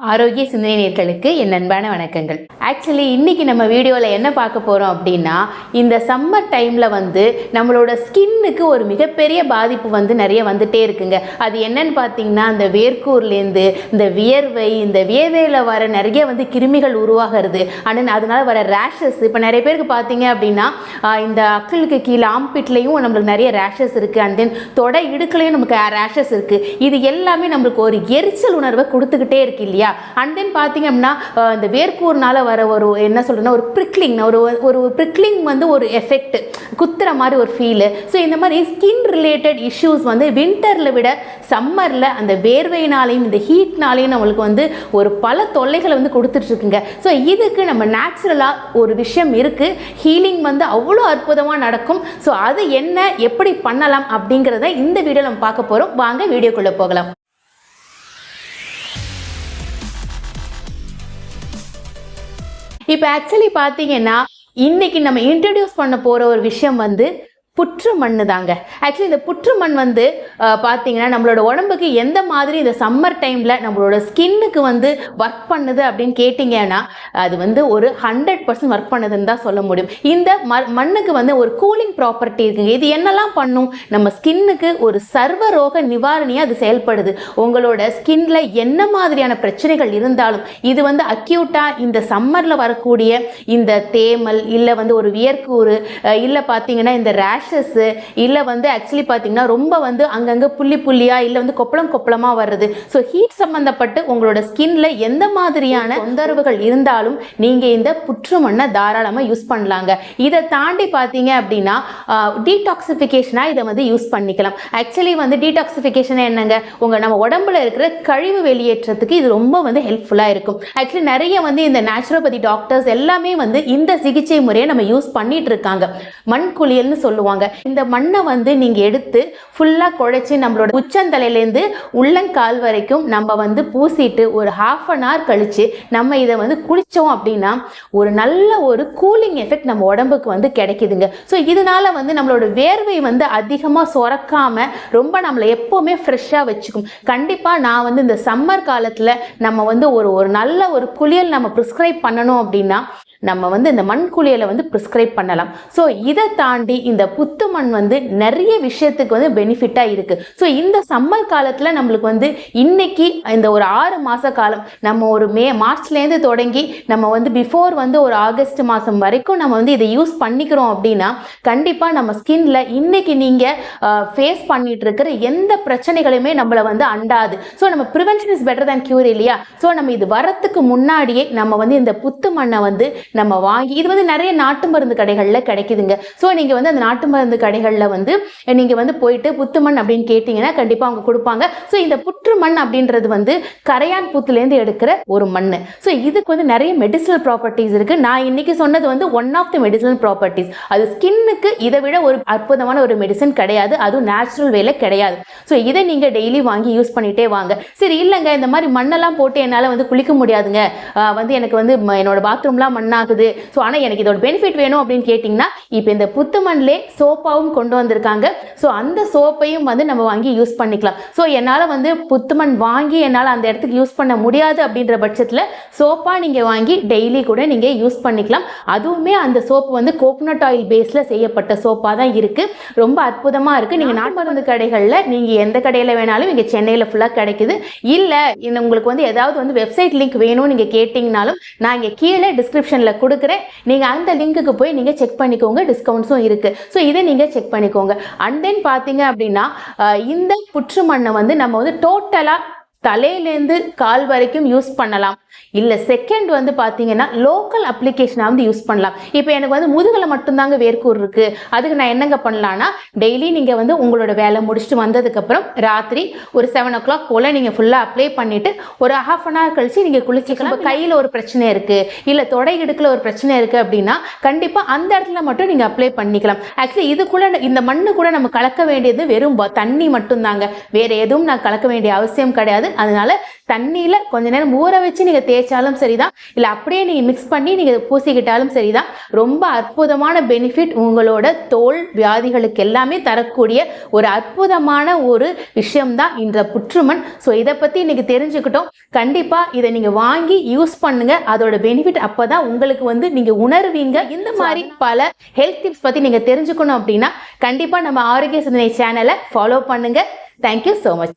ஆரோக்கிய சிந்தனை நேர்களுக்கு என் அன்பான வணக்கங்கள். ஆக்சுவலி இன்றைக்கி நம்ம வீடியோவில் என்ன பார்க்க போகிறோம் அப்படின்னா இந்த சம்மர் டைமில் வந்து நம்மளோட ஸ்கின்னுக்கு ஒரு மிகப்பெரிய பாதிப்பு வந்து நிறைய வந்துட்டே இருக்குங்க. அது என்னன்னு பார்த்தீங்கன்னா இந்த வேர்க்கூர்லேருந்து இந்த வியர்வை இந்த வியர்வையில் வர நிறைய வந்து கிருமிகள் உருவாகிறது. அண்ட் அதனால் வர ரேஷஸ் இப்போ நிறைய பேருக்கு பார்த்தீங்க அப்படின்னா இந்த அக்களுக்கு கீழே ஆம்பிட்லேயும் நம்மளுக்கு நிறைய ரேஷஸ் இருக்குது அண்ட் தென் தொடை இடுக்கலையும் நமக்கு ரேஷஸ் இருக்குது இது எல்லாமே நம்மளுக்கு ஒரு எரிச்சல் உணர்வை கொடுத்துக்கிட்டே இருக்கு இல்லையா? அண்ட் தென் பார்த்தீங்க அப்படின்னா இந்த வேர்க்கூர்னால வர ஒரு என்ன சொல்கிறேன்னா ஒரு ப்ரிக்லிங் ஒரு ஒரு ப்ரிக்லிங் வந்து ஒரு எஃபெக்ட் குத்துற மாதிரி ஒரு ஃபீலு ஸோ இந்த மாதிரி ஸ்கின் ரிலேட்டட் இஷ்யூஸ் வந்து வின்டரில் விட சம்மரில் அந்த வேர்வையினாலையும் இந்த ஹீட்னாலையும் நம்மளுக்கு வந்து ஒரு பல தொல்லைகளை வந்து கொடுத்துட்ருக்குங்க. ஸோ இதுக்கு நம்ம நேச்சுரலாக ஒரு விஷயம் இருக்குது ஹீலிங் வந்து அவ்வளோ அற்புதமாக நடக்கும். ஸோ அது என்ன எப்படி பண்ணலாம் அப்படிங்கிறத இந்த வீடியோ நம்ம பார்க்க போகிறோம் வாங்க வீடியோக்குள்ளே போகலாம். இப்போ ஆக்சுவலி பார்த்தீங்கன்னா இன்னைக்கு நம்ம இன்ட்ரடியூஸ் பண்ண போகிற ஒரு விஷயம் வந்து புற்று மண்ணு தாங்க ஆக்சுவலி இந்த புற்று மண் வந்து பார்த்தீங்கன்னா நம்மளோட உடம்புக்கு எந்த மாதிரி இந்த சம்மர் டைமில் நம்மளோட ஸ்கின்னுக்கு வந்து ஒர்க் பண்ணுது அப்படின்னு கேட்டிங்கன்னா அது வந்து ஒரு ஹண்ட்ரட் பர்சன்ட் ஒர்க் பண்ணுதுன்னு தான் சொல்ல முடியும். இந்த ம மண்ணுக்கு வந்து ஒரு கூலிங் ப்ராப்பர்ட்டி இருக்குங்க. இது என்னெல்லாம் பண்ணும்? நம்ம ஸ்கின்னுக்கு ஒரு சர்வ ரோக நிவாரணியாக அது செயல்படுது. உங்களோட ஸ்கின்ல என்ன மாதிரியான பிரச்சனைகள் இருந்தாலும் இது வந்து அக்யூட்டாக இந்த சம்மரில் வரக்கூடிய இந்த தேமல் இல்லை வந்து ஒரு வியர்க்கூறு இல்லை பார்த்தீங்கன்னா இந்த ரேஷஸ்ஸு இல்லை வந்து ஆக்சுவலி பார்த்தீங்கன்னா ரொம்ப வந்து அங்கங்கே புள்ளி புள்ளியாக இல்லை வந்து கொப்பளம் கொப்பளமாக வருது ஸோ ஹீட் சம்மந்தப்பட்டு உங்களோட ஸ்கின்ல எந்த மாதிரியான தொந்தரவுகள் இருந்தாலும் நீங்கள் இந்த புற்று மண்ணை தாராளமாக யூஸ் பண்ணலாங்க. இதை தாண்டி பார்த்தீங்க அப்படின்னா டீடாக்சிஃபிகேஷனாக இதை வந்து யூஸ் பண்ணிக்கலாம். ஆக்சுவலி வந்து டீடாக்சிஃபிகேஷன் என்னங்க? உங்கள் நம்ம உடம்புல இருக்கிற கழிவு வெளியேற்றத்துக்கு இது ரொம்ப வந்து ஹெல்ப்ஃபுல்லாக இருக்கும். ஆக்சுவலி நிறைய வந்து இந்த நேச்சுரோபதி டாக்டர்ஸ் எல்லாமே வந்து இந்த சிகிச்சை முறையை நம்ம யூஸ் பண்ணிட்டு இருக்காங்க. மண் குளியல்னு சொல்லுவாங்க. இந்த மண்ணை வந்து நீங்கள் எடுத்து ஃபுல்லாக குழைச்சி நம்மளோட உச்சந்தலையிலேருந்து உள்ளங்கால் வரைக்கும் நம்ம வந்து பூசிட்டு ஒரு ஹாஃப் அன் ஹவர் கழிச்சு நம்ம இதை வந்து குளித்தோம் அப்படின்னா ஒரு நல்ல ஒரு கூலிங் எஃபெக்ட் நம்ம உடம்புக்கு வந்து கிடைக்குதுங்க. ஸோ இதனால வந்து நம்மளோட வேர்வை வந்து அதிகமாக சுரக்காமல் ரொம்ப நம்மளை எப்போவுமே ஃப்ரெஷ்ஷாக வச்சுக்கும். கண்டிப்பாக நான் வந்து இந்த சம்மர் காலத்தில் நம்ம வந்து ஒரு ஒரு நல்ல ஒரு குளியல் நம்ம ப்ரிஸ்கிரைப் பண்ணணும் அப்படின்னா நம்ம வந்து இந்த மண் குளியலை வந்து ப்ரிஸ்கிரைப் பண்ணலாம். ஸோ இதை தாண்டி இந்த புத்து மண் வந்து நிறைய விஷயத்துக்கு வந்து பெனிஃபிட்டாக இருக்குது ஸோ இந்த சம்மர் காலத்தில் நம்மளுக்கு வந்து இன்னைக்கு இந்த ஒரு ஆறு மாத காலம் நம்ம ஒரு மே மார்ச்லேருந்து தொடங்கி நம்ம வந்து பிஃபோர் வந்து ஒரு ஆகஸ்ட் மாதம் வரைக்கும் நம்ம வந்து இதை யூஸ் பண்ணிக்கிறோம் அப்படின்னா கண்டிப்பாக நம்ம ஸ்கின்ல இன்னைக்கு நீங்கள் ஃபேஸ் பண்ணிட்டு இருக்கிற எந்த பிரச்சனைகளையுமே நம்மளை வந்து அண்டாது. ஸோ நம்ம prevention is better than cure இல்லையா? ஸோ நம்ம இது வரத்துக்கு முன்னாடியே நம்ம வந்து இந்த புத்து மண்ணை வந்து நம்ம வாங்கி இது வந்து நிறைய நாட்டு மருந்து கடைகளில் கிடைக்குதுங்க. ஸோ நீங்கள் வந்து அந்த நாட்டு மருந்து கடைகளில் வந்து நீங்கள் வந்து போயிட்டு புத்து மண் அப்படின்னு கேட்டிங்கன்னா கண்டிப்பாக அவங்க கொடுப்பாங்க. ஸோ இந்த புற்று மண் அப்படின்றது வந்து கரையான் புத்துலேருந்து எடுக்கிற ஒரு மண். ஸோ இதுக்கு வந்து நிறைய மெடிசனல் ப்ராப்பர்ட்டிஸ் இருக்குது நான் இன்றைக்கி சொன்னது வந்து one of the medicinal properties அது ஸ்கின்னுக்கு இதை விட ஒரு அற்புதமான ஒரு மெடிசன் கிடையாது. அதுவும் நேச்சுரல் வேல கிடையாது. ஸோ இதை நீங்கள் டெய்லி வாங்கி யூஸ் பண்ணிகிட்டே வாங்க. சரி இல்லைங்க. இந்த மாதிரி மண்ணெல்லாம் போட்டு என்னால் வந்து குளிக்க முடியாதுங்க. வந்து எனக்கு வந்து ம- என்னோட பாத்ரூம்லாம் மண்ணாக மண்ணாகுது ஸோ ஆனால் எனக்கு இதோட பெனிஃபிட் வேணும் அப்படின்னு கேட்டிங்கன்னா இப்போ இந்த புத்து மண்ணிலே சோப்பாவும் கொண்டு வந்திருக்காங்க. ஸோ அந்த சோப்பையும் வந்து நம்ம வாங்கி யூஸ் பண்ணிக்கலாம். ஸோ என்னால் வந்து புத்து மண் வாங்கி என்னால் அந்த இடத்துக்கு யூஸ் பண்ண முடியாது அப்படின்ற பட்சத்தில் சோப்பாக நீங்கள் வாங்கி டெய்லி கூட நீங்கள் யூஸ் பண்ணிக்கலாம். அதுவுமே அந்த சோப்பு வந்து கோகோனட் ஆயில் பேஸில் செய்யப்பட்ட சோப்பாக தான் இருக்குது ரொம்ப அற்புதமாக இருக்குது நீங்கள் நாட்டு மருந்து கடைகளில் நீங்கள் எந்த கடையில் வேணாலும் இங்கே சென்னையில் ஃபுல்லாக கிடைக்குது. இல்லை உங்களுக்கு வந்து ஏதாவது வந்து வெப்சைட் லிங்க் வேணும்னு நீங்கள் கேட்டிங்கனாலும் நான் இங்கே கீழே டிஸ்கிரிப்ஷனில் கொடுக்குறேன். நீங்கள் அந்த லிங்க்குக்கு போய் நீங்கள் செக் பண்ணிக்கோங்க. டிஸ்கவுண்ட்ஸும் இருக்குது ஸோ இதை நீங்கள் செக் பண்ணிக்கோங்க. அண்ட் தென் பார்த்தீங்க அப்படின்னா இந்த புற்று மண்ணை வந்து நம்ம வந்து டோட்டலாக தலையிலேருந்து கால் வரைக்கும் யூஸ் பண்ணலாம். இல்லை செகண்ட் வந்து பார்த்தீங்கன்னா லோக்கல் அப்ளிகேஷனாக வந்து யூஸ் பண்ணலாம். இப்போ எனக்கு வந்து முதுகில் மட்டும்தாங்க வேர்க்கூர் இருக்குது அதுக்கு நான் என்னங்க பண்ணலான்னா டெய்லி நீங்கள் வந்து உங்களோட வேலை முடிச்சுட்டு வந்ததுக்கப்புறம் ராத்திரி ஒரு செவன் ஓ கிளாக் போல் நீங்கள் ஃபுல்லாக அப்ளை பண்ணிவிட்டு ஒரு ஹாஃப் அன் ஹவர் கழிச்சு நீங்கள் குளிச்சிக்கலாம் கையில் ஒரு பிரச்சனை இருக்குது இல்லை தொடை இடுக்கில் ஒரு பிரச்சனை இருக்குது அப்படின்னா கண்டிப்பாக அந்த இடத்துல மட்டும் நீங்கள் அப்ளை பண்ணிக்கலாம். ஆக்சுவலி இது கூட இந்த மண்ணு கூட நம்ம கலக்க வேண்டியது வெறும் தண்ணி மட்டும்தாங்க. வேறு எதுவும் நான் கலக்க வேண்டிய அவசியம் கிடையாது. அதனால தண்ணியில கொஞ்ச நேரம் ஊற வச்சு நீங்க தேய்ச்சாலும் சரிதான். இல்ல அப்படியே நீங்க மிக்ஸ் பண்ணி நீங்க பூசிக்கிட்டாலும் சரிதான். ரொம்ப அற்புதமான பெனிஃபிட் உங்களோட தோல் வியாதிகளுக்கு எல்லாமே தரக்கூடிய ஒரு அற்புதமான ஒரு விஷயம்தான் இந்த புற்றுமண் ஸோ இதை பத்தி இன்னைக்கு தெரிஞ்சுக்கிட்டோம். கண்டிப்பா இதை நீங்க வாங்கி யூஸ் பண்ணுங்க. அதோட பெனிஃபிட் அப்பதான் உங்களுக்கு வந்து நீங்க உணர்வீங்க. இந்த மாதிரி பல ஹெல்த் டிப்ஸ் பத்தி நீங்க தெரிஞ்சுக்கணும் அப்படின்னா கண்டிப்பா நம்ம ஆரோக்கிய சிந்தனை சேனலை ஃபாலோ பண்ணுங்க. Thank you so much